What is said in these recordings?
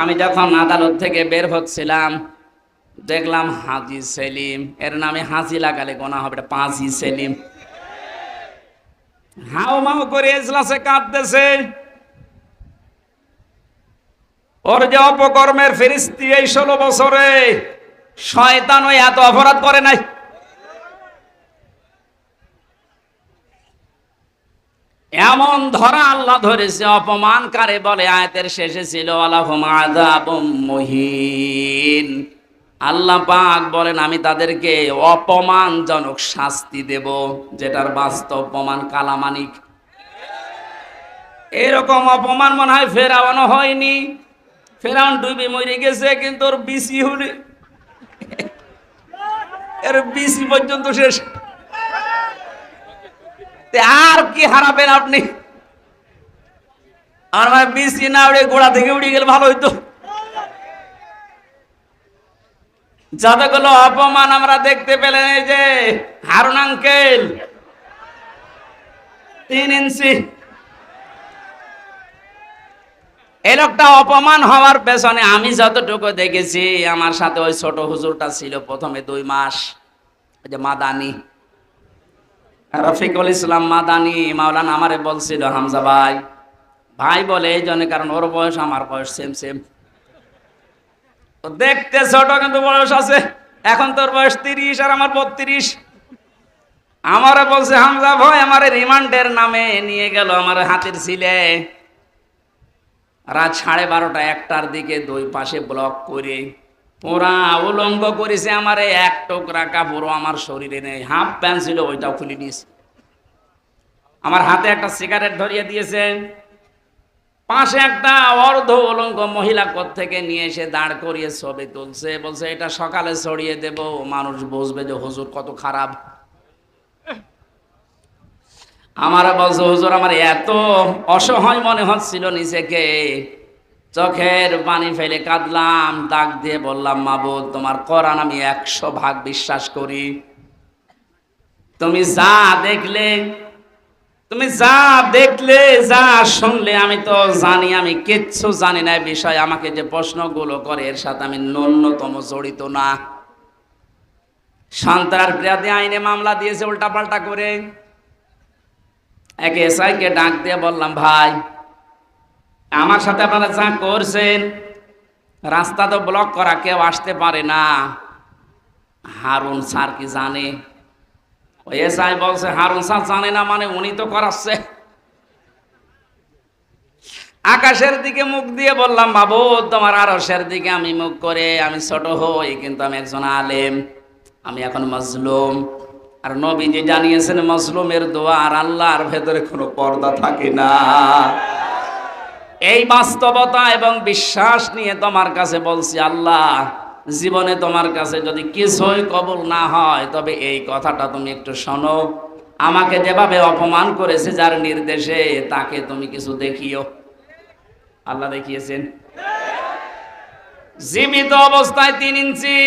আমি যখন আদালত থেকে বের হচ্ছিলাম, দেখলাম হাজি সেলিম। এর নামে হাজি লাগালে গোনা হবে, এটা পাঁচি সেলিম। হাও মাও করে এজলাসে কাঁদতেছে। ওর যে অপকর্মের ফেরিস্তি এই ষোলো বছরে শয়তান এত অপরাধ করে নাই। এমন ধরা আল্লাহ ধরেছে অপমান কারে বলে আয়াতের শেষে ছিল মুহিন। আল্লাহ পাক বলেন, আমি তাদেরকে অপমানজনক শাস্তি দেব, যেটার বাস্তব প্রমাণ কালামানিক। এরকম অপমান মনে হয় ফেরাওয়ানো হয়নি। ফেরাউন ডুবে মরে গেছে, কিন্তু ওর বিসি হলে এর বিসি পর্যন্ত শেষ। আর কি হারাবেন আপনি? আর মানে বিসি না উড়ে গোড়া থেকে উড়ে গেলে ভালো হইতো। যতগুলো অপমান আমরা দেখতে পেলেন, এই যে হারুন আঙ্কেল, তিন ইঞ্চি। এই লোকটা অপমান হওয়ার পেছনে আমি যতটুকু দেখেছি, আমার সাথে ওই ছোট হুজুরটা ছিল প্রথমে দুই মাস, ওই যে মাদানি। রফিকুল ইসলাম মাদানি মাওলানা আমারে বলছিল, হামজা ভাই ভাই বলে এই জন্য কারণ ওর বয়স, আমার বয়স সেম সেম দেখতে ছোট, কিন্তু বয়স আছে। এখন তোর বয়স তিরিশ আর আমার বত্রিশ। আমারে বলছে, হামজা ভাই, আমার রিমান্ডের নামে নিয়ে গেল আমার হাতের ছিলে। রাত সাড়ে বারোটা, একটার দিকে দুই পাশে ব্লক করে পুরা উলঙ্গ করেছে আমার, এক টুকরা কাপড়ও আমার শরীরে নেই। হাফ প্যান্ট ছিল, ওইটাও খুলে নিয়েছে। আমার হাতে একটা সিগারেট ধরিয়ে দিয়েছে। পাশে একটা অর্ধ উলঙ্গ মহিলা থেকে নিয়ে এসে দাঁড় করিয়ে ছবি তুলছে। বলছে, এটা সকালে ছড়িয়ে দেব। মানুষ বুঝবে যে হুজুর কত খারাপ। আমার বলছে, হুজুর, আমার এত অসহায় মনে হচ্ছিল নিজেকে। চোখের পানি ফেলে কাঁদলাম, দাগ দিয়ে বললাম, মাবুদ, তোমার কোরআন আমি একশো ভাগ বিশ্বাস করি। তুমি যা দেখলে, তুমি যা দেখলে, যা শুনলে আমি তো জানি, আমি কিচ্ছু জানি না। বিষয় আমাকে যে প্রশ্নগুলো করে, এর সাথে আমি ন্যূনতম জড়িত না। সন্ত্রাস বিরোধী আইনে মামলা দিয়েছে উল্টাপাল্টা করে। এক এসআইকে ডাক দিয়ে বললাম, ভাই আমার সাথে আপনারা যা করছেন, রাস্তা তো ব্লক করা, কেউ আসতে পারে না। হারুন স্যার কি জানে? ওই এসআই বলছে, হারুন স্যার জানে না মানে উনি তো করাচ্ছে। আকাশের দিকে মুখ দিয়ে বললাম, বাবু, তোমার আরসের দিকে আমি মুখ করে, আমি ছোট হই, কিন্তু আমি একজন আলেম। আমি এখন মজলুম। আর নবীজি জানিয়েছেন, মজলুমের দোয়া আর আল্লাহর ভেতরে কোনো পর্দা থাকে না। এই বাস্তবতা এবং বিশ্বাস নিয়ে তোমার কাছে বলছি, আল্লাহ, জীবনে তোমার কাছে যদি কিছুই কবুল না হয়, তবে এই কথাটা তুমি একটু শোনো। আমাকে যেভাবে অপমান করেছে যার নির্দেশে, তাকে তুমি কিছু দেখিও। আল্লাহ দেখিয়েছেন। জীবিত অবস্থায় তিন ইঞ্চি,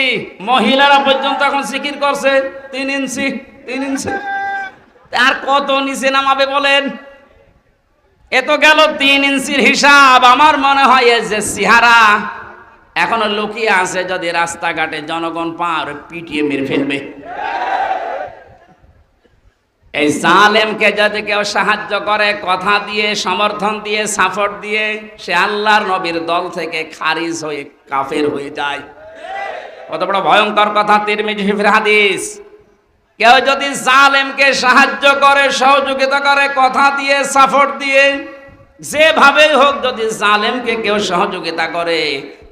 মহিলারা পর্যন্ত এখন সিকির করছে, তিন ইঞ্চি তিন ইঞ্চি। আর কত নিচে নামাবে বলেন? এ তো গেল তিন ইঞ্চির হিসাব, আমার মনে হয় যে সিহারা এখনও লুকিয়ে আছে, যদি রাস্তাঘাটে জনগণ পার পিটিয়ে মেরে ফেলবে। এই জালেমকে যদি কেউ সাহায্য করে, কথা দিয়ে, সমর্থন দিয়ে, সাপোর্ট দিয়ে, সে আল্লাহর নবীর দল থেকে খারিজ হয়ে কাফের হয়ে যায়। কত বড় ভয়ঙ্কর কথা, তিরমিজি ফির হাদিস কেউ যদি জালেমকে সাহায্য করে, সহযোগিতা করে, কথা দিয়ে সাপোর্ট দিয়ে, যেভাবেই হোক যদি জালেমকে কেউ সহযোগিতা করে,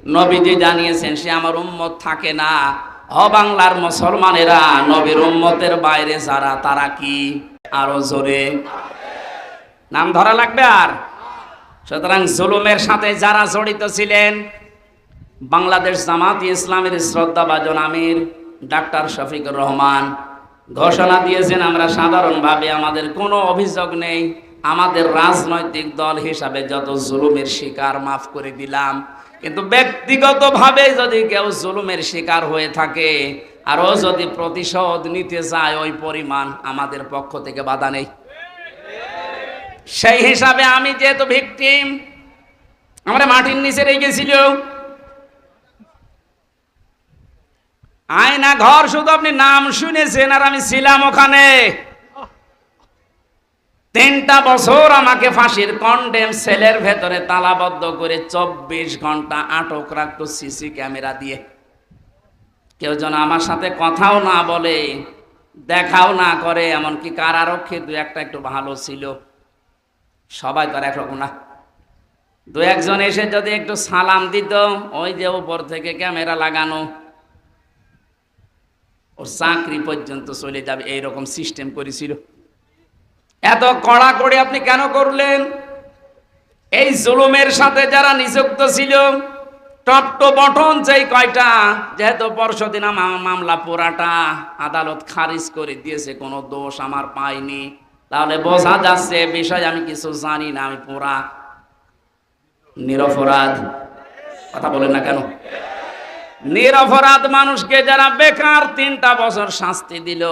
নবীজি জানিয়েছেন, সে আমার উম্মত থাকে না। হ বাংলার মুসলমানেরা, নবীর উম্মতের বাইরে যারা, তারা কি? আরও জোরে। নাম ধরা লাগবে আর? সুতরাং জুলুমের সাথে যারা জড়িত ছিলেন, বাংলাদেশ জামাত ইসলামের শ্রদ্ধাভাজন আমির ডাক্তার শফিকুর রহমান ঘোষণা দিয়েছেন, আমরা সাধারণভাবে আমাদের কোনো অভিযোগ নেই। আমাদের রাজনৈতিক দল হিসাবে যত জুলুমের শিকার মাফ করে দিলাম। কিন্তু ব্যক্তিগতভাবে যদি কেউ জুলুমের শিকার হয়ে থাকে, আরও যদি প্রতিশোধ নিতে চায়, ওই পরিমাণ আমাদের পক্ষ থেকে বাধা নেই। সেই হিসাবে আমি যেহেতু ভিকটিম, আমরা মাটির নিচে রেখেছিল আয়না ঘর শুধু আপনি নাম শুনেছেন আর আমি ছিলাম ওখানে। তিনটা বছর আমাকে ফাঁসির কন্ডেম সেলের ভেতরে তালাবদ্ধ করে চব্বিশ ঘণ্টা আটক রাখতো সিসি ক্যামেরা দিয়ে। কেউ যেন আমার সাথে কথাও না বলে, দেখাও না করে, এমনকি কারারক্ষী দু একটা একটু ভালো ছিল। সবাই তো একরকম না। দু একজন এসে যদি একটু সালাম দিত, ওই যে উপর থেকে ক্যামেরা লাগানো। ওর চাকরি পর্যন্ত চলে যাবে, এইরকম সিস্টেম করেছিল। এত কড়া করে আপনি কেন করলেন? এই জুলুমের সাথে যারা নিযুক্ত ছিল, টপ টু বটন যেই কয়টা, যেহেতু পরশুদিন আমার মামলা পুরাটা আদালত খারিজ করে দিয়েছে, কোনো দোষ আমার পাইনি। তাহলে বোঝা যাচ্ছে বিষয়, আমি কিছু জানি না, আমি পুরা নিরপরাধ। কথা বলেন না কেন? নিরপরাধ মানুষকে যারা বেকার তিনটা বছর শাস্তি দিল,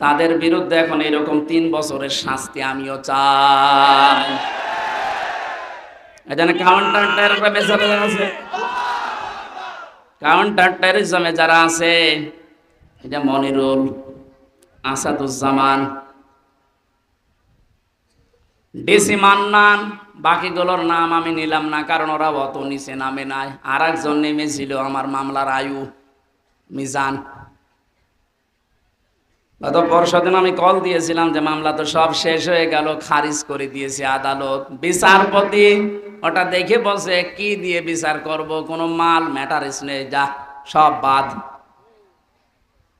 তাদের বিরুদ্ধে এখন এরকম তিন বছরের শাস্তি আমিও চাই। কাউন্টার আছে কাউন্টার যারা আছে এটা মনিরুল আসাদুজ্জামান ডিসি মান্নান, বাকিগুলোর নাম আমি নিলাম না, কারণ ওরা অত নিচে নামে নাই। আর একজন নেমেছিল আমার মামলার আয়ু, মিজান। গত পরশুদিন আমি কল দিয়েছিলাম যে মামলা তো সব শেষ হয়ে গেল, খারিজ করে দিয়েছে আদালত। বিচারপতি ওটা দেখে বলছে, কি দিয়ে বিচার করব? কোনো মাল, ম্যাটারিস নেই, যা, সব বাদ।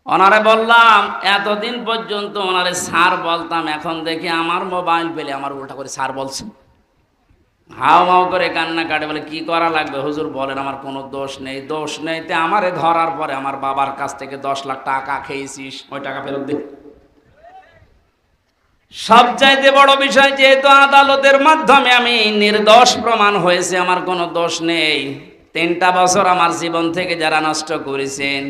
ওনারে বললাম, এতদিন পর্যন্ত ওনারে সার বলতাম, এখন দেখি আমার মোবাইল পেলে আমার উল্টা করে স্যার বলছে। হাও মাও করে কান্না কাটে, বলে, কি করা লাগবে? হুজুর বলেন, আমার কোনো দোষ নেই দোষ নেই তে আমারে ধরার পরে আমার বাবার কাছ থেকে দশ লাখ টাকা খেয়েছিস, ওই টাকা ফেরত দে। সবচাইতে বড় বিষয় যেহেতু আদালতের মাধ্যমে আমি নির্দোষ প্রমাণ হয়েছে, আমার কোনো দোষ নেই। তিনটা বছর আমার জীবন থেকে যারা নষ্ট করেছেন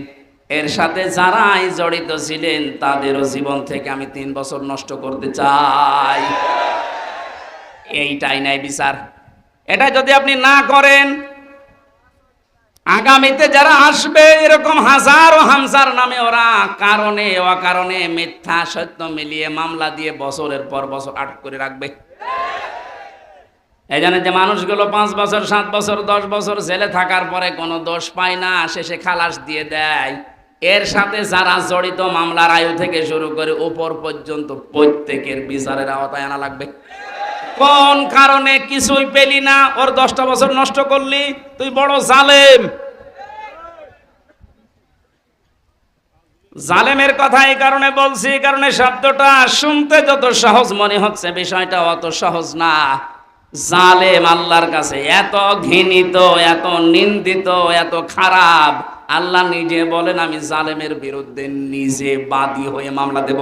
এর সাথে যারাই জড়িত ছিলেন, তাদেরও জীবন থেকে আমি তিন বছর নষ্ট করতে চাই। এইটাই নাই বিচার। এটা যদি আপনি না করেন, আগামীতে যারা আসবে, এরকম হাজারো হামসার নামে ওরা কারণে, অকারণে মিথ্যা, সত্য মিলিয়ে মামলা দিয়ে বছরের পর বছর আটক করে রাখবে। এই জন্য যে মানুষগুলো পাঁচ বছর, সাত বছর, দশ বছর জেলে থাকার পরে কোনো দোষ পায় না, শেষে খালাস দিয়ে দেয়। এর সাথে যারা জড়িত মামলার আয়ু থেকে শুরু করে উপর পর্যন্ত প্রত্যেকের বিচারের আওতায় আনা লাগবে। কোন কারণে কিছুই পেলি না, ওর দশটা বছর নষ্ট করলি, তুই বড় জালেম। জালেমের কথা এই কারণে বলছি, এই কারণে শব্দটা শুনতে যত সহজ মনে হচ্ছে, বিষয়টা অত সহজ না। জালেম আল্লাহর কাছে এত ঘৃণিত, এত নিন্দিত, এত খারাপ। আল্লাহ নিজে বলেন আমি জালেমের বিরুদ্ধে নিজে বাদী হয়ে মামলা দেব।